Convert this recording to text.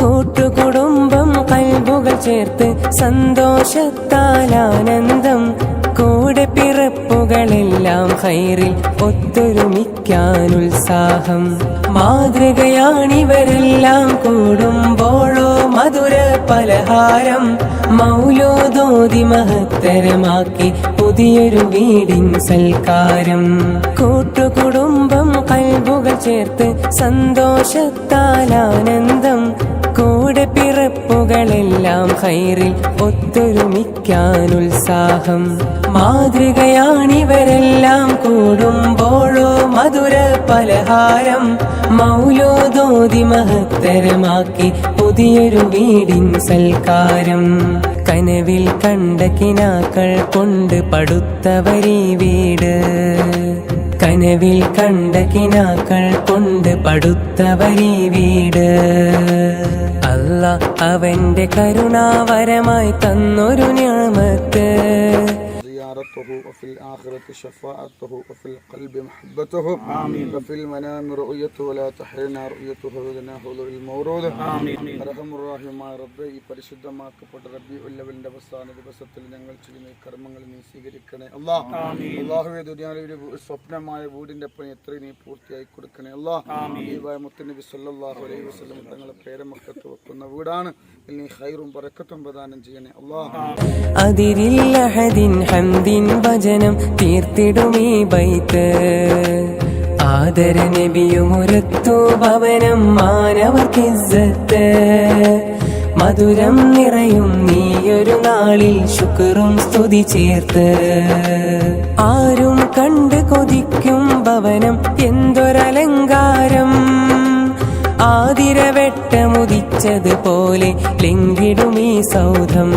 കൂട്ടുകുടുംബം കൽബുകൾ ചേർത്ത് സന്തോഷത്താൽ ആനന്ദം കൂടെ പിറപ്പുകളെല്ലാം ഹൈറിൽ ഒത്തൊരുമിക്കാൻ ഉത്സാഹം മാതൃകയാണിവരെല്ലാം കൂടുമ്പോഴോ മധുര പലഹാരം. മൗലോദോതി മഹത്തരമാക്കി പുതിയൊരു വീടിൻ സൽക്കാരം. കൂട്ടുകുടുംബം കൽബുകൾ ചേർത്ത് സന്തോഷത്താൽ ആനന്ദം കൂടെ പിറപ്പുകളെല്ലാം ഹൈറിൽ ഒത്തൊരുമിക്കാൻ ഉത്സാഹം മാതൃകയാണിവരെല്ലാം കൂടുമ്പോഴോ മധുര പലഹാരം. മൗലോദോതി മഹത്തരമാക്കി പുതിയൊരു വീടിൻ സൽക്കാരം. കനവിൽ കണ്ട കിനാക്കൾ കൊണ്ട് പടുത്തവരീ വീട്. കനവിൽ കണ്ട കിനാക്കൾ കൊണ്ട് പടുത്തവരീ വീട്. അല്ല അവന്റെ കരുണാവരമായി തന്നൊരു ഞാമത്ത്. زيارته وفي الآخرة شفاعته وفي القلب محبته آمين وفي المنام رؤيته ولا تحرنا رؤيته وذنا حول المورود آمين അർഹം റഹീമായ റബ്ബെ ഈ പരിശുദ്ധമാക്കപ്പെട്ട റബ്ബി ഉല്ലവലിന്റെ അവസാന ദിവസത്തിൽ ഞങ്ങൾ ചെയ്യുന്ന ഈ കർമ്മങ്ങൾ നീ സ്വീകരിക്കണേ അല്ലാഹ് അള്ളാഹുവെ ദുനിയാവിലെ ഒരു സ്വപ്നമായ വീടിന്റെ പണി എത്ര നീ പൂർത്തിയായി കൊടുക്കണേ അല്ലാഹ് ഈ മുത്തനബി സല്ലല്ലാഹു അലൈഹി വസല്ലം തങ്ങളെ പേരമക്കത്ത് വെക്കുന്ന വീടാണ് ഇതിൽ നീ ഹൈറും ബറക്കത്തും പ്രദാനം ചെയ്യണേ അല്ലാഹ് ഹംദിൻ വചനം തീർത്തിടുമീ ബൈത്ത്. ആദര നബിയുമുരത്തു ഭവനം മാനവർക്കിസത്ത് മധുരം നിറയും നീയൊരു നാളിൽ ശുക്റും സ്തുതി ചേർത്ത്. ആരും കണ്ട് കൊതിക്കും ഭവനം എന്തൊരലങ്കാരം. ആതിരവെട്ടമുദിച്ചതുപോലെ ഈ സൗധം.